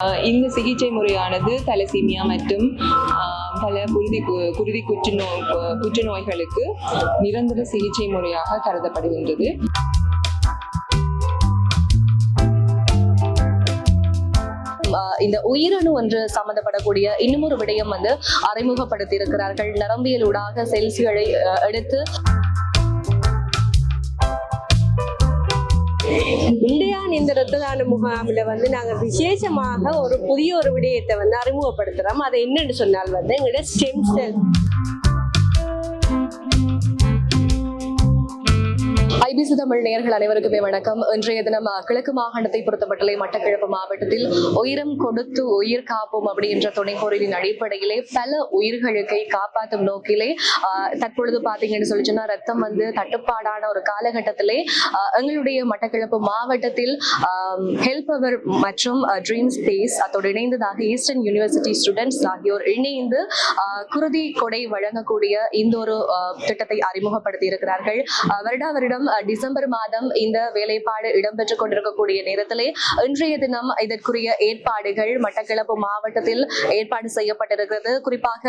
இந்த சிகிச்சை முறையானது தலசீமியா மற்றும் ஆஹ் பல குருதி குருதி புற்றுநோய் புற்றுநோய்களுக்கு நிரந்தர சிகிச்சை முறையாக கருதப்படுகின்றது. இந்த உயிரணு ஒன்று சம்பந்தப்படக்கூடிய இன்னும் ஒரு விடயம் வந்து அறிமுகப்படுத்தி இருக்கிறார்கள் நரம்பியல் ஊடாக எடுத்து இந்தியான் இந்த ரத்த தான முகாமில் வந்து நாங்கள் விசேஷமாக ஒரு புதிய ஒரு விடயத்தை வந்து அறிமுகப்படுத்துகிறோம் அதை என்னன்னு சொன்னால் வந்து எங்களோட ஸ்டெம் செல் ஐபிசி தமிழ் நேயர்கள் அனைவருக்குமே வணக்கம். இன்றைய தினம் கிழக்கு மாகாணத்தை பொறுத்தமட்டிலே மட்டக்கிழப்பு மாவட்டத்தில் உயிரம் கொடுத்து உயிர் காப்போம் அப்படின்ற துணைப்பொருளின் அடிப்படையிலே பல உயிர்களுக்கை காப்பாற்றும் நோக்கிலே தற்பொழுது பாத்தீங்கன்னு சொல்லி சொன்னா ரத்தம் வந்து தட்டுப்பாடான ஒரு காலகட்டத்திலே எங்களுடைய மட்டக்கிழப்பு மாவட்டத்தில் ஹெல்ப் அவர் மற்றும் ட்ரீம் ஸ்பேஸ் அதோடு இணைந்ததாக ஈஸ்டர்ன் யூனிவர்சிட்டி ஸ்டூடெண்ட்ஸ் ஆகியோர் இணைந்து ஆஹ், குருதி கொடை வழங்கக்கூடிய இந்த ஒரு ஆஹ், திட்டத்தை அறிமுகப்படுத்தி இருக்கிறார்கள் வருடா வருடம் டிசம்பர் மாதம் இந்த வேலைப்பாடு இடம்பெற்றுக் கொண்டிருக்கக்கூடிய நேரத்திலே இன்றைய தினம் இதற்குரிய ஏற்பாடுகள் மட்டக்களப்பு மாவட்டத்தில் ஏற்பாடு செய்யப்பட்டிருக்கிறது. குறிப்பாக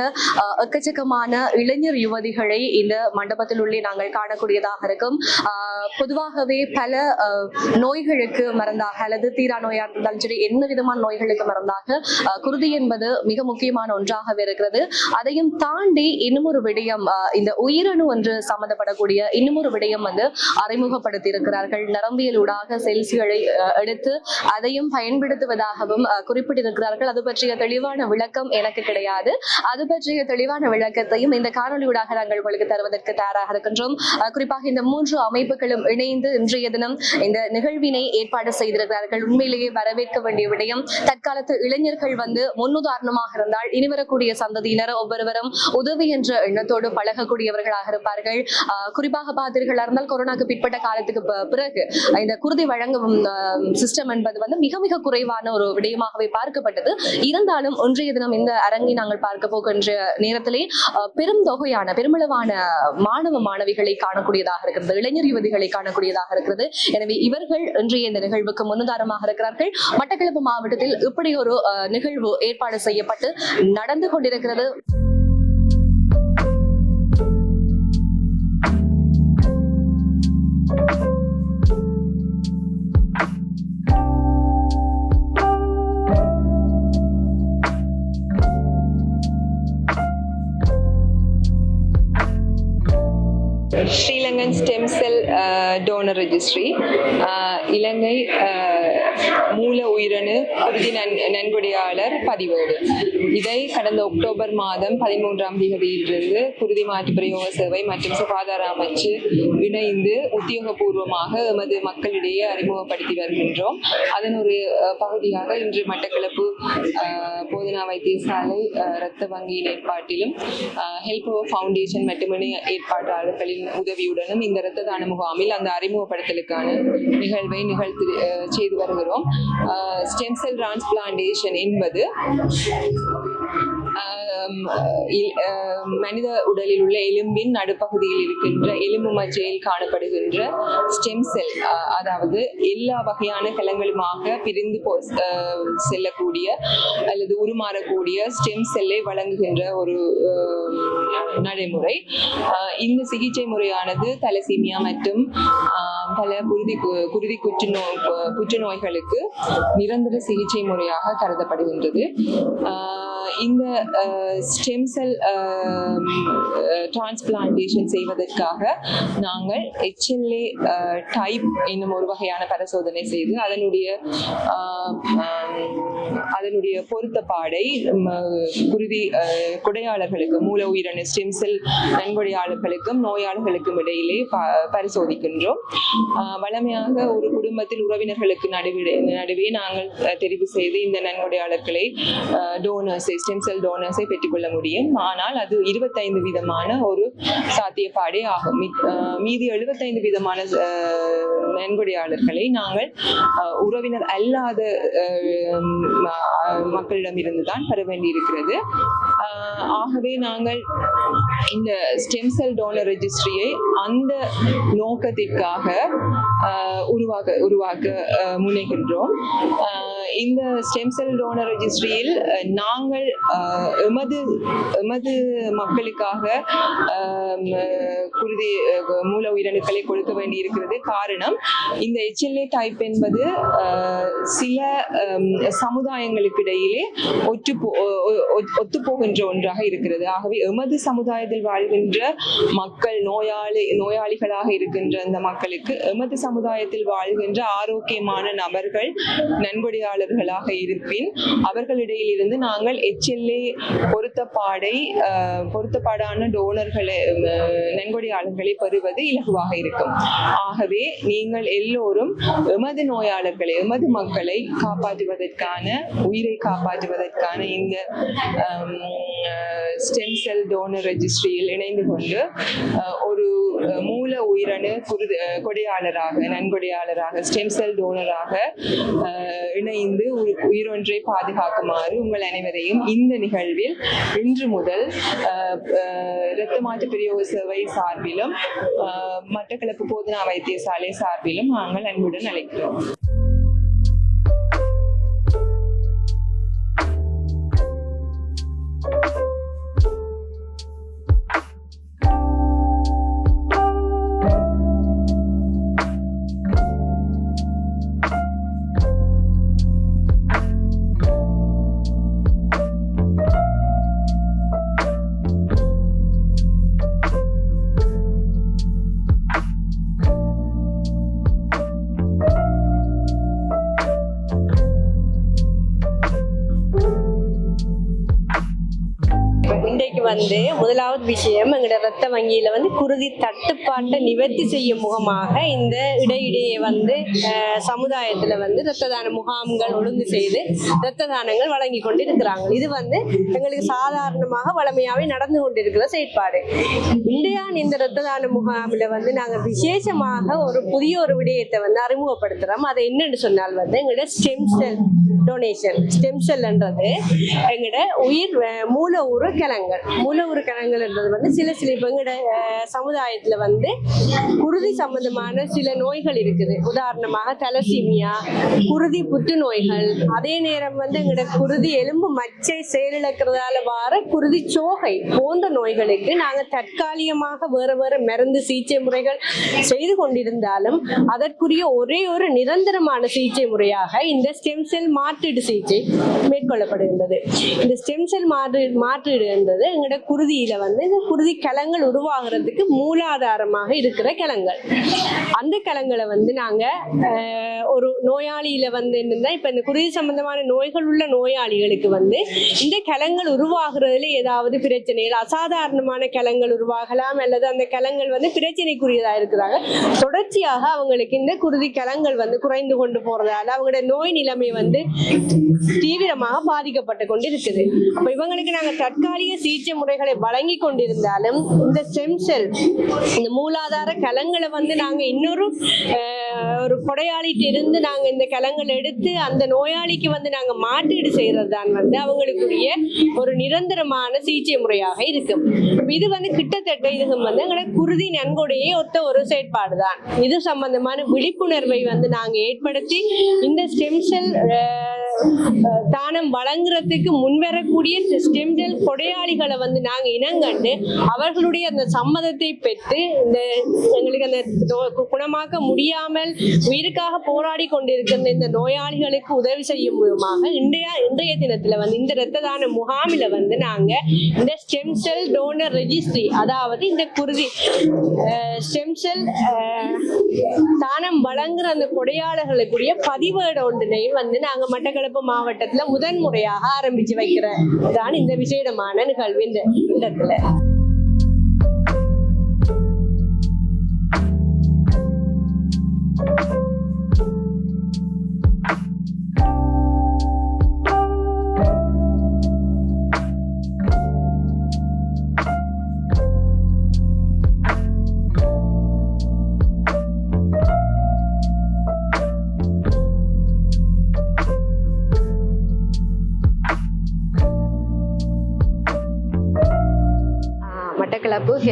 எக்கச்சக்கமான இளைஞர் யுவதிகளை இந்த மண்டபத்தில் உள்ளே நாங்கள் காணக்கூடியதாக இருக்கும். ஆஹ், பொதுவாகவே பல அஹ், நோய்களுக்கு மருந்தாக அல்லது தீரா நோயா இருந்தாலும் சரி எந்த விதமான நோய்களுக்கு மருந்தாக அஹ், குருதி என்பது மிக முக்கியமான ஒன்றாகவே இருக்கிறது. அதையும் தாண்டி இன்னும் ஒரு விடயம் அஹ், இந்த உயிரணு ஒன்று சம்பந்தப்படக்கூடிய இன்னும் ஒரு விடயம் வந்து அறிமுகப்படுத்தி இருக்கிறார்கள் நரம்பியல் ஊடாக செல்சிகளை எடுத்து அதையும் பயன்படுத்துவதாகவும் குறிப்பிட்டிருக்கிறார்கள். அது பற்றிய தெளிவான விளக்கம் எனக்கு கிடையாது. அது பற்றிய தெளிவான விளக்கத்தையும் இந்த காணொலி ஊடாக நாங்கள் உங்களுக்கு தருவதற்கு தயாராக இருக்கின்றோம். குறிப்பாக இந்த மூன்று அமைப்புகளும் இணைந்து இன்றைய தினம் இந்த நிகழ்வினை ஏற்பாடு செய்திருக்கிறார்கள். உண்மையிலேயே வரவேற்க வேண்டிய விடயம் தற்காலத்து இளைஞர்கள் வந்து முன்னுதாரணமாக இருந்தால் இனி வரக்கூடிய சந்ததியினர் ஒவ்வொருவரும் உதவி என்ற எண்ணத்தோடு பழகக்கூடியவர்களாக இருப்பார்கள். ஆஹ் குறிப்பாக பார்த்தீர்களா இருந்தால் கொரோனாக்கு பிற்பட்ட காலத்துக்கு பிறகு இந்த குருதி வழங்கும் சிஸ்டம் என்பது வந்து மிக மிக குறைவான ஒரு விடயமாகவே பார்க்கப்பட்டது. இருந்தாலும் ஒன்றைய தினம் இந்த அரங்கை நாங்கள் பார்க்க போகின்ற நேரத்திலே பெரும் தொகையான பெருமளவான மாணவ மாணவிகளை காணக்கூடியதாக இருக்கிறது இளைஞர் யுவதிகளை காணக்கூடியதாக இருக்கிறது. எனவே இவர்கள் இன்றைய இந்த நிகழ்வுக்கு முன்னுதாரணமாக இருக்கிறார்கள். மட்டக்களப்பு மாவட்டத்தில் இப்படி ஒரு நிகழ்வு ஏற்பாடு செய்யப்பட்டு நடந்து கொண்டிருக்கிறது. Sri Lankan stem cell donor registry Ilankai ah, மூல உயிரணு குருதி நன் நன்கொடையாளர் பதிவேடு. இதை கடந்த அக்டோபர் மாதம் பதிமூன்றாம் தேதியிலிருந்து குருதி மாற்று பிரயோக சேவை மற்றும் சுகாதார அமைச்சு இணைந்து உத்தியோகபூர்வமாக எமது மக்களிடையே அறிமுகப்படுத்தி வருகின்றோம். அதன் ஒரு பகுதியாக இன்று மட்டக்களப்பு போதனா வைத்தியசாலை இரத்த வங்கியின் ஏற்பாட்டிலும் ஹெல்ப் ஃபவுண்டேஷன் மற்றும் இணைய ஏற்பாட்டாளர்களின் உதவியுடனும் இந்த இரத்த தான முகாமில் அந்த அறிமுகப்படுத்தலுக்கான நிகழ்வை நிகழ்த்து செய்து வருகிறோம். ஸ்டெம் செல் டிரான்ஸ்பிளான்டேஷன் என்பது மனித உடலில் உள்ள எலும்பின் நடுப்பகுதியில் இருக்கின்ற எலும்பு மஜ்ஜையில் காணப்படுகின்ற ஸ்டெம் செல் அதாவது எல்லா வகையான கலங்களுமாக பிரிந்து போ செல்லக்கூடிய அல்லது உருமாறக்கூடிய ஸ்டெம் செல்லை வழங்குகின்ற ஒரு நடைமுறை. இந்த சிகிச்சை முறையானது தலசீமியா மற்றும் பல குருதி கு- குருதி புற்றுநோய் புற்றுநோய்களுக்கு நிரந்தர சிகிச்சை முறையாக கருதப்படுகின்றது. ஆஹ் இந்த ஸ்டெம் செல் டிரான்ஸ்பிளான்டேஷன் செய்வதற்காக நாங்கள் எச்எல்ஏ டைப் என்னும் ஒரு வகையான பரிசோதனை செய்து அதனுடைய அதனுடைய பொருத்தப்பாடை ம, குருதி குடையாளர்களுக்கும் கொடையாளர்களுக்கு மூல உயிரணு ஸ்டெம் செல் நன்கொடையாளர்களுக்கும் நோயாளர்களுக்கும் இடையிலே ப- பரிசோதிக்கின்றோம். வளமையாக வழமையாக ஒரு குடும்பத்தில் உறவினர்களுக்கு நடுவே நடுவே நாங்கள் தெரிவு செய்து இந்த நன்கொடையாளர்களை டோனர்ஸை ஸ்டெம் செல் டோனர்ஸை பெற்றுக்கொள்ள முடியும். ஆனால் அது இருபத்தைந்து விதமான ஒரு சாத்தியப்பாடே ஆகும். மி- மீதி எழுபத்தைந்து விதமான நன்கொடையாளர்களை நாங்கள் உறவினர் அல்லாத ம- மக்களிடமிருந்து தான் பெற வேண்டியிருக்கிறது. இருக்கிறது ஆகவே நாங்கள் இந்த ஸ்டெம் செல் டோனர் ரெஜிஸ்ட்ரியை அந்த நோக்கத்திற்காக உருவாக உருவாக்க உருவாக்க முனைகின்றோம். இந்த ஸ்டெம் செல் டோனர் ரெஜிஸ்ட்ரியில் நாங்கள் எமது எமது மக்களுக்காக குருதி மூல உயிரணுக்களை கொடுக்க வேண்டி இருக்கிறது காரணம் இந்த எச்எல்ஏ டைப் என்பது சில சமுதாயங்களுக்கு இடையிலே ஒற்று ஒத்துப்போகின்ற ஒன்றாக இருக்கிறது. ஆகவே எமது சமுதாயத்தில் வாழ்கின்ற மக்கள் நோயாளி நோயாளிகளாக இருக்கின்ற அந்த மக்களுக்கு எமது சமுதாயத்தில் வாழ்கின்ற ஆரோக்கியமான நபர்கள் நன்கொடையாளர்களாக இருப்பின் அவர்களிடையில் இருந்து நாங்கள் எச்எல்ஏ பொருத்தப்பாடை பொருத்தப்பாடான டோனர்களை நன்கொடையாளர்களை பெறுவது இலகுவாக இருக்கும். ஆகவே நீங்கள் எல்லோரும் எமது நோயாளர்களை எமது மக்களை காப்பாற்றுவதற்கான உயிரை காப்பாற்றுவதற்கான இந்த ஸ்டெம் செல் டோனர் ரெஜிஸ்ட்ரியில் இணைந்து கொண்டு ஒரு மூல உயிரணு குருது கொடையாளராக நன்கொடையாளராக ஸ்டெம் செல் டோனராக அஹ், இணைந்து ஒரு உயிரொன்றை பாதுகாக்குமாறு உங்கள் அனைவரையும் இந்த நிகழ்வில் இன்று முதல் அஹ், இரத்த மாற்று பிரியோக சேவை சார்பிலும் மட்டக்களப்பு போதனா வைத்தியசாலை சார்பிலும் நாங்கள் அன்புடன் அழைக்கிறோம். வந்து முதலாவது விஷயம் எங்களோட ரத்த வங்கியில வந்து குருதி தட்டுப்பாட்டை நிவர்த்தி செய்யும் முகமாக இந்த இடையிடையே வந்து சமுதாயத்துல வந்து ரத்த தான முகாம்கள் ஒழுங்கு செய்து ரத்த தானங்கள் வழங்கி கொண்டு இருக்கிறாங்க இது வந்து எங்களுக்கு சாதாரணமாக வளமையாவே நடந்து கொண்டிருக்கிற செயற்பாடு. இந்தியான் இந்த ரத்த தான முகாமில் வந்து நாங்கள் விசேஷமாக ஒரு புதிய ஒரு விடயத்தை வந்து அறிமுகப்படுத்துறோம். அதை என்னன்னு சொன்னால் வந்து எங்களோட ஸ்டெம் செல் டொனேஷன் ஸ்டெம் செல்ன்றது எங்களோட உயிர் மூல உரு கிழங்கள் மூல உரு வந்து சில சில இப்போ எங்களோட சமுதாயத்துல வந்து குருதி சம்பந்தமான சில நோய்கள் இருக்குது. உதாரணமாக தலசீமியா குருதி புற்றுநோய்கள். அதே நேரம் வந்து எங்களோட குருதி எலும்பு மச்சை செயலிழக்கிறதால வார குருதி சோகை போன்ற நோய்களுக்கு நாங்க தற்காலிகமாக வேற வேற மருந்து சிகிச்சை முறைகள் செய்து கொண்டிருந்தாலும் அதற்குரிய ஒரே ஒரு நிரந்தரமான சிகிச்சை முறையாக இந்த ஸ்டெம் செல் மாற்றீடு சிகிச்சை மேற்கொள்ளப்படுகின்றது. இந்த ஸ்டெம் செல் மாற்று மாற்றீடு என்பது எங்களோட குருதியில வந்து இந்த குருதி கலங்கள் உருவாகிறதுக்கு மூலாதாரமாக இருக்கிற கலங்கள் அந்த கலங்களை வந்து நாங்க ஒரு நோயாளியில வந்து என்னன்னா இப்ப இந்த குருதி சம்பந்தமான நோய்கள் உள்ள நோயாளிகளுக்கு வந்து இந்த கலங்கள் உருவாகிறதுல ஏதாவது பிரச்சனைகள் அசாதாரணமான கலங்கள் உருவாகலாம் அல்லது அந்த கலங்கள் வந்து பிரச்சனைக்குரியதா இருக்கிறாங்க தொடர்ச்சியாக அவங்களுக்கு இந்த குருதி கலங்கள் வந்து குறைந்து கொண்டு போறதால அவங்களோட நோய் நிலைமை வந்து தீவிரமாக பாதிக்கப்பட்டு கொண்டு இருக்குது அப்ப இவங்களுக்கு நாங்க தற்காலிக சிகிச்சை முறைகளை வழங்கி கொண்டிருந்தாலும் இந்த ஸ்டெம் செல் இந்த மூலாதார கலங்களை வந்து நாங்க இன்னொரு ஒரு கொடையாளிட்டு இருந்து நாங்க இந்த கலங்கள் எடுத்து அந்த நோயாளிக்கு வந்து நாங்க மாற்றீடு செய்யறது தான் வந்து அவங்களுக்குரிய ஒரு நிரந்தரமான சிகிச்சை முறையாக இருக்கும். இது வந்து கிட்டத்தட்ட இது வந்து எங்களோட குருதி நன்கொடையே ஒத்த ஒரு செயற்பாடு தான். இது சம்பந்தமான விழிப்புணர்வை வந்து நாங்க ஏற்படுத்தி இந்த ஸ்டெம் செல் தானம் வழங்குறதுக்கு முன்வரக்கூடிய ஸ்டெம் செல் கொடையாளிகளை வந்து நாங்கள் இனங்கண்டு அவர்களுடைய அந்த சம்மதத்தை பெற்று இந்த எங்களுக்கு அந்த குணமாக்க முடியாமல் உயிருக்காக போராடி கொண்டிருக்கின்ற இந்த நோயாளிகளுக்கு உதவி செய்யும் விதமாக இன்றைய இன்றைய தினத்தில் வந்து இந்த இரத்த தான முகாமில் வந்து நாங்கள் இந்த ஸ்டெம் செல் டோனர் ரெஜிஸ்ட்ரி அதாவது இந்த குருதி ஸ்டெம் செல் தானம் வழங்குற அந்த கொடையாளர்களுக்குரிய பதிவேடு ஒன்றினையும் வந்து நாங்கள் மட்டக்களப்பு மட்டக்களப்பு மாவட்டத்துல முதன் முறையாக ஆரம்பிச்சு வைக்கிற தான் இந்த விசேடமான நிகழ்வு இந்த இடத்துல.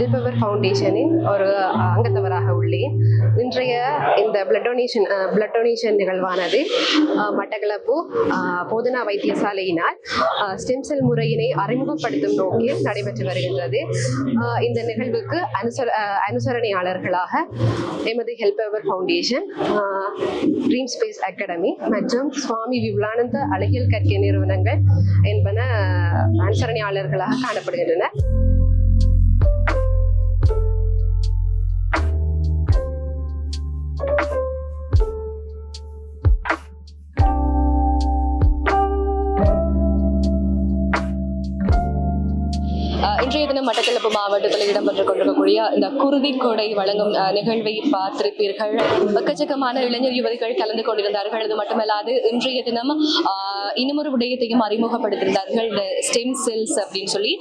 ஹெல்ப் எவர் ஃபவுண்டேஷனின் ஒரு அங்கத்தவராக உள்ளேன். இன்றைய இந்த பிளட் டொனேஷன் பிளட் டொனேஷன் நிகழ்வானது மட்டக்களப்பு போதனா வைத்தியசாலையினால் ஸ்டெம் செல் முறையினை அறிமுகப்படுத்தும் நோக்கில் நடைபெற்று வருகின்றது. இந்த நிகழ்வுக்கு அனுசர அனுசரணையாளர்களாக எமது help foundation dream space academy மற்றும் சுவாமி விபுலானந்த அழகியல் கற்கை நிறுவனங்கள் என்பன அனுசரணையாளர்களாக காணப்படுகின்றன. இன்றைய தினம் மட்டக்களப்பு மாவட்டத்தில் இடம்பெற்று கொண்டிருக்கக்கூடிய இந்த குருதி கொடை வழங்கும் நிகழ்வை பார்த்திருப்பீர்கள். எக்கச்சக்கமான இளைஞர் யுவதிகள் கலந்து கொண்டிருந்தார்கள். அது மட்டுமல்லாது இன்றைய தினம் இன்னமொரு இன்னுமொரு விடயத்தையும் அறிமுகப்படுத்தியிருந்தார்கள். இந்த ஸ்டெம் செல்ஸ் அப்படின்னு சொல்லி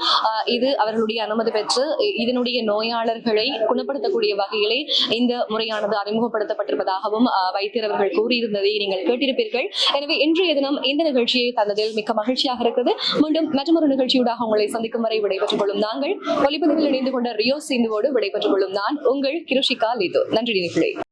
இது அவர்களுடைய அனுமதி பெற்று இதனுடைய நோயாளர்களை குணப்படுத்தக்கூடிய வகையிலே இந்த முறையானது அறிமுகப்படுத்தப்பட்டிருப்பதாகவும் வைத்தியர் அவர்கள் கூறியிருந்ததை நீங்கள் கேட்டிருப்பீர்கள். எனவே இன்றைய தினம் இந்த நிகழ்ச்சியை தந்ததில் மிக்க மகிழ்ச்சியாக இருக்கிறது மீண்டும் மற்றொரு நிகழ்ச்சியூடாக உங்களை சந்திக்கும் வரை பெற்றுக் கொள்ளும் நாங்கள் ஒலிப்பதிவில் இணைந்து கொண்ட ரியோ சிந்துவோடு விடைபெற்றுக் கொள்ளும் நான் உங்கள் கிருஷிகா லிது. நன்றி நினைக்கிறேன்